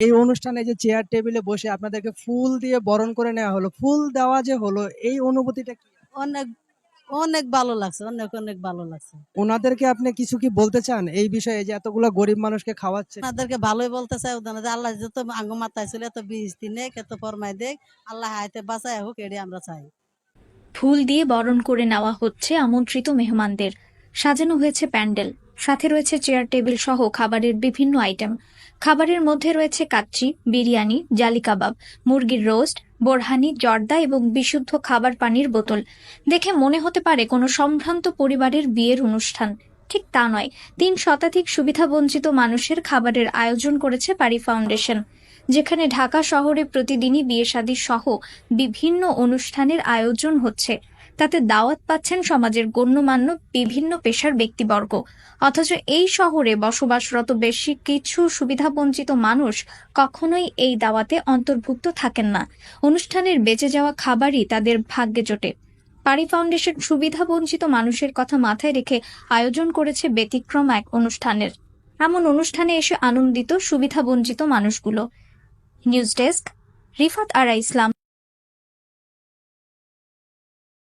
এই অনুষ্ঠানে যে চেয়ার টেবিলে বসে আপনাদেরকে ফুল দিয়ে বরণ করে নেওয়া হলো ফুল দেওয়া যে হলো এই অনুভূতিটা কি? অনেক অনেক ভালো লাগছে অনেক অনেক ভালো লাগছে। ওনাদেরকে আপনি কিছু কি বলতে চান এই বিষয়ে যে এতগুলো গরিব মানুষকে খাওয়াচ্ছে? আপনাদেরকে ভালোই বলতে চাই ওদের যে আল্লাহ যত আঙ্গ মাথায় ছিল এত বীজ দিনে এত ফরমাই দেখ আল্লাহ হাইতে বাঁচায় হোক এটি আমরা চাই। ফুল দিয়ে বরণ করে নেওয়া হচ্ছে আমন্ত্রিত মেহমানদের। সাজানো হয়েছে প্যান্ডেল। সাথে রয়েছে চেয়ার টেবিল সহ খাবারের বিভিন্ন আইটেম খাবারের মধ্যে রয়েছে কাচ্চি, বিরিয়ানি জালি কাবাব মুরগির রোস্ট বোরহানি, জর্দা এবং বিশুদ্ধ খাবার পানির বোতল। দেখে মনে হতে পারে কোনো সম্ভ্রান্ত পরিবারের বিয়ের অনুষ্ঠান। ঠিক তা নয়, তিন শতাধিক সুবিধাবঞ্চিত মানুষের খাবারের আয়োজন করেছে পারি ফাউন্ডেশন, যেখানে ঢাকা শহরে প্রতিদিনই বিয়ে সহ বিভিন্ন অনুষ্ঠানের আয়োজন হচ্ছে। তাতে দাওয়াত পাচ্ছেন সমাজের গণ্যমান্য বিভিন্ন পেশার ব্যক্তিবর্গ। অথচ এই শহরে বসবাসরত বেশি কিছু সুবিধাবঞ্চিত মানুষ কখনোই এই দাওয়াতে অন্তর্ভুক্ত থাকেন না। অনুষ্ঠানের বেঁচে যাওয়া খাবারই তাদের ভাগ্যে জোটে। পারি ফাউন্ডেশন সুবিধাবঞ্চিত মানুষের কথা মাথায় রেখে আয়োজন করেছে ব্যতিক্রম এক অনুষ্ঠানের। এমন অনুষ্ঠানে এসে আনন্দিত সুবিধাবঞ্চিত মানুষগুলো। News desk, Rifat Ara Islam.